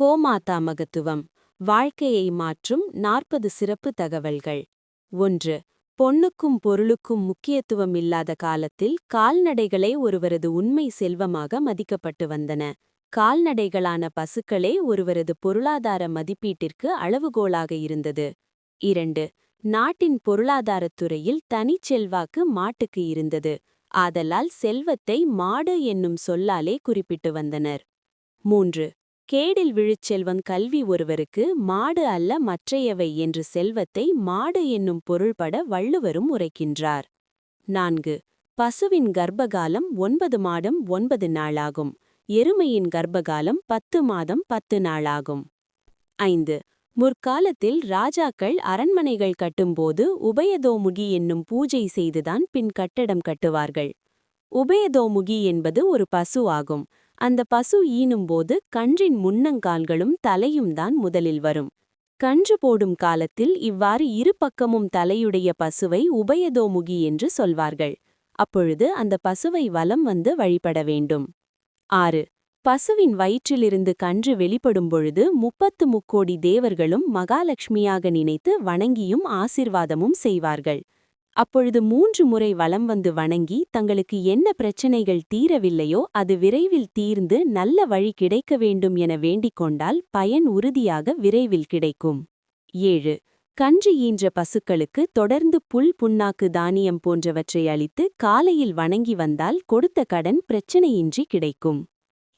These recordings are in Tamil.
கோமாதா மகத்துவம் வாழ்க்கையை மாற்றும் நாற்பது சிறப்பு தகவல்கள். ஒன்று பொன்னுக்கும் பொருளுக்கும் முக்கியத்துவம் இல்லாத காலத்தில் கால்நடைகளே ஒருவரது உண்மை செல்வமாக மதிக்கப்பட்டு வந்தன. கால்நடைகளான பசுக்களே ஒருவரது பொருளாதார மதிப்பீட்டிற்கு அளவுகோலாக இருந்தது. இரண்டு நாட்டின் பொருளாதாரத் துறையில் தனிச் செல்வாக்கு மாட்டுக்கு இருந்தது. ஆதலால் செல்வத்தை மாடு என்னும் சொல்லாலே குறிப்பிட்டு வந்தனர். மூன்று கேடில் விழுச்செல்வம் கல்வி ஒருவருக்கு மாடு அல்ல மற்றையவை என்று செல்வத்தை மாடு என்னும் பொருள்பட வள்ளுவரும் உரைக்கின்றார். நான்கு. பசுவின் கர்ப்பகாலம் ஒன்பது மாதம் ஒன்பது நாளாகும். எருமையின் கர்ப்பகாலம் பத்து மாதம் பத்து நாளாகும். ஐந்து. முற்காலத்தில் ராஜாக்கள் அரண்மனைகள் கட்டும்போது உபயதோமுகி என்னும் பூஜை செய்துதான் பின் கட்டடம் கட்டுவார்கள். உபயதோமுகி என்பது ஒரு பசு ஆகும். அந்த பசு ஈனும்போது கன்றின் முன்னங்கால்களும் தலையும் தான் முதலில் வரும். கன்று போடும் காலத்தில் இவ்வாறு இரு பக்கமும் தலையுடைய பசுவை உபயதோமுகி என்று சொல்வார்கள். அப்பொழுது அந்த பசுவை வலம் வந்து வழிபட வேண்டும். ஆறு. பசுவின் வயிற்றிலிருந்து கன்று வெளிப்படும் பொழுது முப்பத்து முக்கோடி தேவர்களும் மகாலட்சுமியாக நினைத்து வணங்கியும் ஆசிர்வாதமும் செய்வார்கள். அப்பொழுது மூன்று முறை வலம் வந்து வணங்கி தங்களுக்கு என்ன பிரச்சனைகள் தீரவில்லையோ அது விரைவில் தீர்ந்து நல்ல வழி கிடைக்க வேண்டும் என வேண்டிக் கொண்டால் பயன் உறுதியாக விரைவில் கிடைக்கும். ஏழு. கன்று ஈன்ற பசுக்களுக்கு தொடர்ந்து புல் புண்ணாக்கு தானியம் போன்றவற்றை அளித்து காலையில் வணங்கி வந்தால் கொடுத்த கடன் பிரச்சனையின்றி கிடைக்கும்.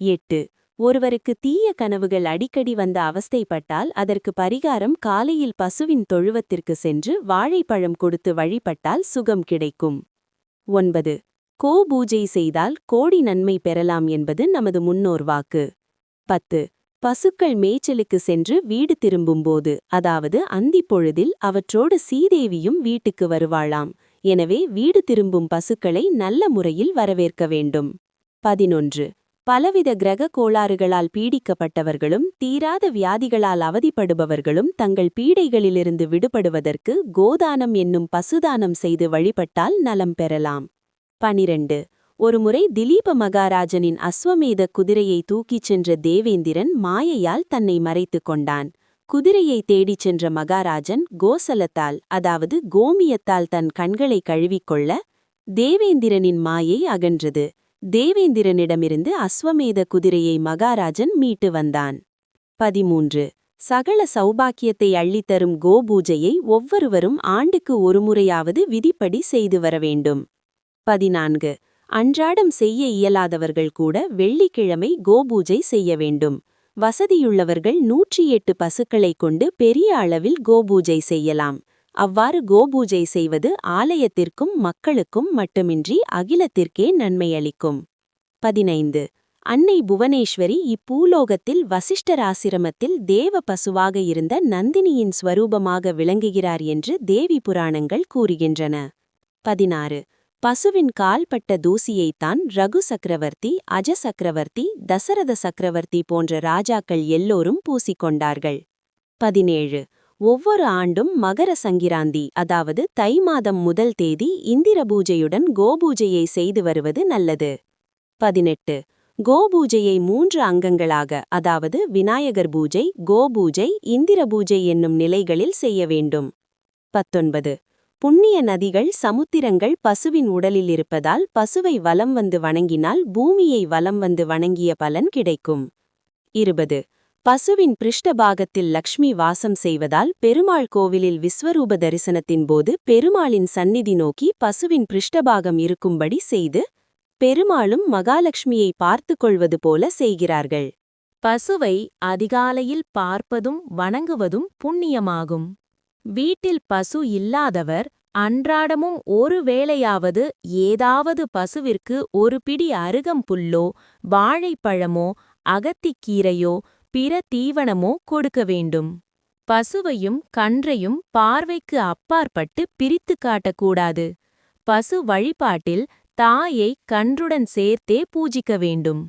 எட்டு. ஒருவருக்கு தீய கனவுகள் அடிக்கடி வந்த அவஸ்தைப்பட்டால் அதற்கு பரிகாரம் காலையில் பசுவின் தொழுவத்திற்கு சென்று வாழைப்பழம் கொடுத்து வழிபட்டால் சுகம் கிடைக்கும். ஒன்பது. கோ பூஜை செய்தால் கோடி நன்மை பெறலாம் என்பது நமது முன்னோர் வாக்கு. பத்து. பசுக்கள் மேய்ச்சலுக்கு சென்று வீடு திரும்பும்போது அதாவது அந்திப்பொழுதில் அவற்றோடு சீதேவியும் வீட்டுக்கு வருவாளாம். எனவே வீடு திரும்பும் பசுக்களை நல்ல முறையில் வரவேற்க வேண்டும். பதினொன்று. பலவித கிரக கோளாறுகளால் பீடிக்கப்பட்டவர்களும் தீராத வியாதிகளால் அவதிப்படுபவர்களும் தங்கள் பீடைகளிலிருந்து விடுபடுவதற்கு கோதானம் என்னும் பசுதானம் செய்து வழிபட்டால் நலம் பெறலாம். பனிரெண்டு. ஒருமுறை திலீப மகாராஜனின் அஸ்வமேத குதிரையை தூக்கிச் சென்ற தேவேந்திரன் மாயையால் தன்னை மறைத்துக் கொண்டான். குதிரையை தேடிச் சென்ற மகாராஜன் கோசலத்தால் அதாவது கோமியத்தால் தன் கண்களை கழுவிக்கொள்ள தேவேந்திரனின் மாயை அகன்றது. தேவேந்திரனிடமிருந்து அஸ்வமேத குதிரையை மகாராஜன் மீட்டு வந்தான். பதிமூன்று. சகல சௌபாக்கியத்தை அள்ளித்தரும் கோபூஜையை ஒவ்வொருவரும் ஆண்டுக்கு ஒருமுறையாவது விதிப்படி செய்து வர வேண்டும். பதினான்கு. அன்றாடம் செய்ய இயலாதவர்கள் கூட வெள்ளிக்கிழமை கோபூஜை செய்ய வேண்டும். வசதியுள்ளவர்கள் நூற்றி எட்டு பசுக்களைக் கொண்டு பெரிய அளவில் கோபூஜை செய்யலாம். அவ்வாறு கோபூஜை செய்வது ஆலயத்திற்கும் மக்களுக்கும் மட்டுமின்றி அகிலத்திற்கே நன்மையளிக்கும். பதினைந்து. அன்னை புவனேஸ்வரி இப்பூலோகத்தில் வசிஷ்டராசிரமத்தில் தேவ பசுவாக இருந்த நந்தினியின் ஸ்வரூபமாக விளங்குகிறார் என்று தேவி புராணங்கள் கூறுகின்றன. பதினாறு. பசுவின் கால்பட்ட தூசியைத்தான் ரகு சக்கரவர்த்தி அஜ சக்கரவர்த்தி தசரத சக்கரவர்த்தி போன்ற ராஜாக்கள் எல்லோரும் பூசிக்கொண்டார்கள். பதினேழு. ஒவ்வொரு ஆண்டும் மகர சங்கிராந்தி அதாவது தை மாதம் முதல் தேதி இந்திர பூஜையுடன் கோபூஜையை செய்து வருவது நல்லது. பதினெட்டு. கோபூஜையை மூன்று அங்கங்களாக அதாவது விநாயகர் பூஜை கோபூஜை இந்திர பூஜை என்னும் நிலைகளில் செய்ய வேண்டும். பத்தொன்பது. புண்ணிய நதிகள் சமுத்திரங்கள் பசுவின் உடலில் இருப்பதால் பசுவை வலம் வந்து வணங்கினால் பூமியை வலம் வந்து வணங்கிய பலன் கிடைக்கும். இருபது. பசுவின் பிருஷ்டபாகத்தில் லக்ஷ்மி வாசம் செய்வதால் பெருமாள் கோவிலில் விஸ்வரூப தரிசனத்தின் போது பெருமாளின் சந்நிதி நோக்கி பசுவின் பிருஷ்டபாகம் இருக்கும்படி செய்து பெருமாளும் மகாலட்சுமியை பார்த்து கொள்வது போல செய்கிறார்கள். பசுவை அதிகாலையில் பார்ப்பதும் வணங்குவதும் புண்ணியமாகும். வீட்டில் பசு இல்லாதவர் அன்றாடமும் ஒரு வேளையாவது ஏதாவது பசுவிற்கு ஒரு பிடி அருகம்புல்லோ வாழைப்பழமோ அகத்திக்கீரையோ பிற தீவனமோ கொடுக்க வேண்டும். பசுவையும் கன்றையும் பார்வைக்கு அப்பாற்பட்டு பிரித்து காட்டக்கூடாது. பசு வழிபாட்டில் தாயை கன்றுடன் சேர்த்தே பூஜிக்க வேண்டும்.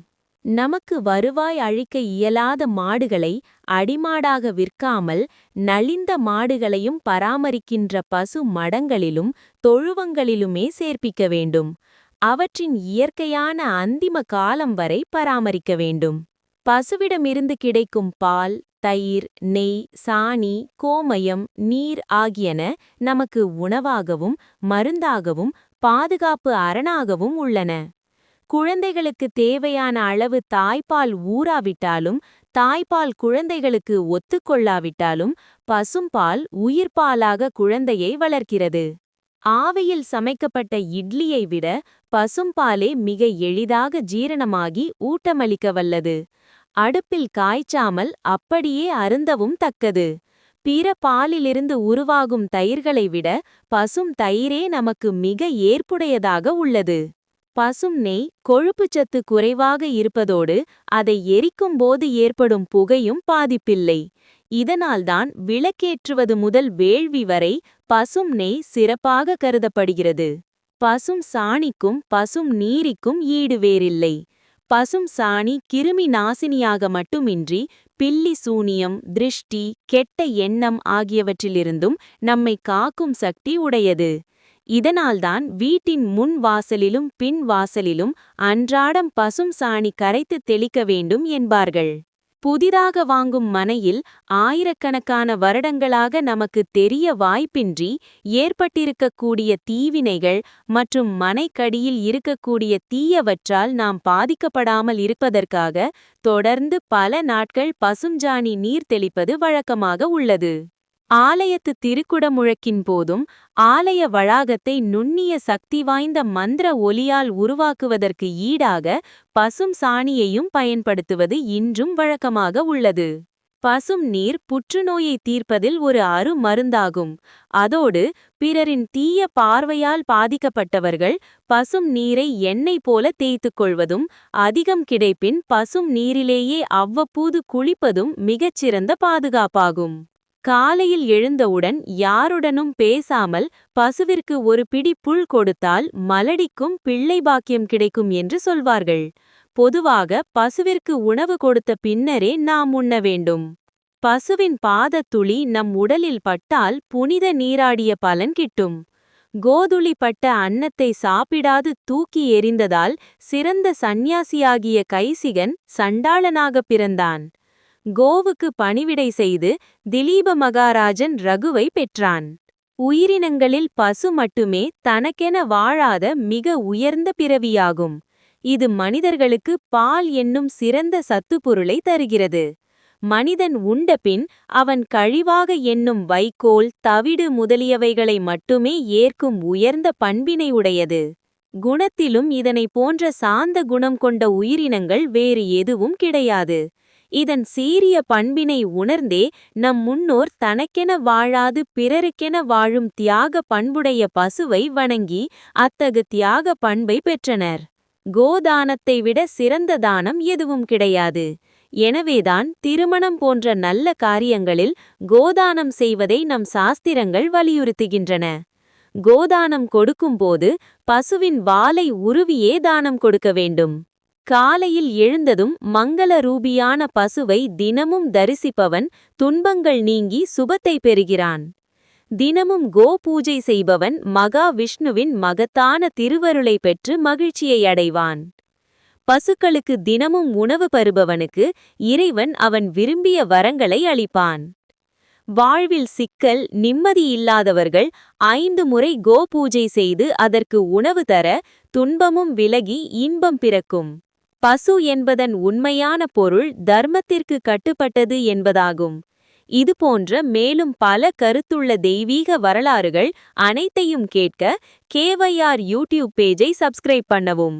நமக்கு வருவாய் அழிக்க இயலாத மாடுகளை அடிமாடாக விற்காமல் நலிந்த மாடுகளையும் பராமரிக்கின்ற பசு மடங்களிலும் தொழுவங்களிலுமே சேர்ப்பிக்க வேண்டும். அவற்றின் இயற்கையான அந்திம காலம் வரை பராமரிக்க வேண்டும். பசுவிடமிருந்து கிடைக்கும் பால் தயிர் நெய் சாணி கோமயம் நீர் ஆகியன நமக்கு உணவாகவும் மருந்தாகவும் பாதுகாப்பு அரணாகவும் உள்ளன. குழந்தைகளுக்கு தேவையான அளவு தாய்ப்பால் ஊறாவிட்டாலும் தாய்ப்பால் குழந்தைகளுக்கு ஒத்துக்கொள்ளாவிட்டாலும் பசும்பால் உயிர்ப்பாலாக குழந்தையை வளர்க்கிறது. ஆவியில் சமைக்கப்பட்ட இட்லியை விட பசும்பாலே மிக எளிதாக ஜீரணமாகி ஊட்டமளிக்க வல்லது அடுப்பில் காய்ச்சாமல் அப்படியே அருந்தவும் தக்கது. பிற பாலிலிருந்து உருவாகும் தயிர்களை விட பசும் தயிரே நமக்கு மிக ஏற்புடையதாக உள்ளது. பசும் நெய் கொழுப்புச்சத்து குறைவாக இருப்பதோடு அதை எரிக்கும் போது ஏற்படும் புகையும் பாதிப்பில்லை. இதனால்தான் விளக்கேற்றுவது முதல் வேள்வி வரை பசும் நெய் சிறப்பாக கருதப்படுகிறது. பசும் சாணிக்கும் பசும் நீரிக்கும் ஈடு வேறில்லை. பசும் சாணி கிருமி நாசினியாக மட்டுமின்றி பில்லி சூனியம் திருஷ்டி கெட்ட எண்ணம் ஆகியவற்றிலிருந்தும் நம்மை காக்கும் சக்தி உடையது. இதனால்தான் வீட்டின் முன் வாசலிலும் பின் வாசலிலும் அன்றாடம் பசும் சாணி கரைத்து தெளிக்க வேண்டும் என்பார்கள். புதிதாக வாங்கும் மனையில் ஆயிரக்கணக்கான வருடங்களாக நமக்கு தெரிய வாய்ப்பின்றி ஏற்பட்டிருக்கக்கூடிய தீவினைகள் மற்றும் மனைக்கடியில் இருக்கக்கூடிய தீயவற்றால் நாம் பாதிக்கப்படாமல் இருப்பதற்காக தொடர்ந்து பல நாட்கள் பசுஞ்சாணி நீர் தெளிப்பது வழக்கமாக உள்ளது. ஆலயத்து திருக்குடமுழக்கின் போதும் ஆலய வளாகத்தை நுண்ணிய சக்தி வாய்ந்த மந்திர ஒலியால் உருவாக்குவதற்கு ஈடாக பசும் சாணியையும் பயன்படுத்துவது இன்றும் வழக்கமாக உள்ளது. பசும் நீர் புற்றுநோயை தீர்ப்பதில் ஒரு அரு மருந்தாகும். அதோடு பிறரின் தீய பார்வையால் பாதிக்கப்பட்டவர்கள் பசும் நீரை எண்ணெய் போல தேய்த்துக் கொள்வதும் அதிகம் கிடைப்பின் பசும் நீரிலேயே அவ்வப்போது குளிப்பதும் மிகச்சிறந்த பாதுகாப்பாகும். காலையில் எழுந்தவுடன் யாருடனும் பேசாமல் பசுவிற்கு ஒரு பிடி புல் கொடுத்தால் மலடிக்கும் பிள்ளை பாக்கியம் கிடைக்கும் என்று சொல்வார்கள். பொதுவாக பசுவிற்கு உணவு கொடுத்த பின்னரே நாம் உண்ண வேண்டும். பசுவின் பாதத்துளி நம் உடலில் பட்டால் புனித நீராடிய பலன் கிட்டும். கோதுளி பட்ட அன்னத்தை சாப்பிடாது தூக்கி எறிந்ததால் சிறந்த சந்நியாசியாகிய கைசிகன் சண்டாளனாகப் பிறந்தான். கோவுக்கு பணிவிடை செய்து திலீப மகாராஜன் ரகுவை பெற்றான். உயிரினங்களில் பசு மட்டுமே தனக்கென வாழாத மிக உயர்ந்த பிறவியாகும். இது மனிதர்களுக்கு பால் என்னும் சிறந்த சத்துப்பொருளை தருகிறது. மனிதன் உண்டபின் அவன் கழிவாக எண்ணும் வைக்கோல் தவிடு முதலியவைகளை மட்டுமே ஏற்கும் உயர்ந்த பண்பினை உடையது. குணத்திலும் இதனை போன்ற சாந்த குணம் கொண்ட உயிரினங்கள் வேறு எதுவும் கிடையாது. இதன் சீரிய பண்பினை உணர்ந்தே நம் முன்னோர் தனக்கென வாழாது பிறருக்கென வாழும் தியாக பண்புடைய பசுவை வணங்கி அத்தகு தியாக பண்பை பெற்றனர். கோதானத்தை விட சிறந்த தானம் எதுவும் கிடையாது. எனவேதான் திருமணம் போன்ற நல்ல காரியங்களில் கோதானம் செய்வதை நம் சாஸ்திரங்கள் வலியுறுத்துகின்றன. கோதானம் கொடுக்கும்போது பசுவின் வாலை உருவியே தானம் கொடுக்க வேண்டும். காலையில் எழுந்ததும் மங்கள ரூபியான பசுவை தினமும் தரிசிப்பவன் துன்பங்கள் நீங்கி சுபத்தை பெறுகிறான். தினமும் கோ பூஜை செய்பவன் மகா விஷ்ணுவின் மகத்தான திருவருளை பெற்று மகிழ்ச்சியை அடைவான். பசுக்களுக்கு தினமும் உணவு பருபவனுக்கு இறைவன் அவன் விரும்பிய வரங்களை அளிப்பான். வாழ்வில் சிக்கல் நிம்மதியில்லாதவர்கள் ஐந்து முறை கோ பூஜை செய்து அதற்கு உணவு தர துன்பமும் விலகி இன்பம் பிறக்கும். பசு என்பதன் உண்மையான பொருள் தர்மத்திற்கு கட்டுப்பட்டது என்பதாகும். இதுபோன்ற மேலும் பல கருத்துள்ள தெய்வீக வரலாறுகள் அனைத்தையும் கேட்க கேவைஆர் யூடியூப் பேஜை சப்ஸ்கிரைப் பண்ணவும்.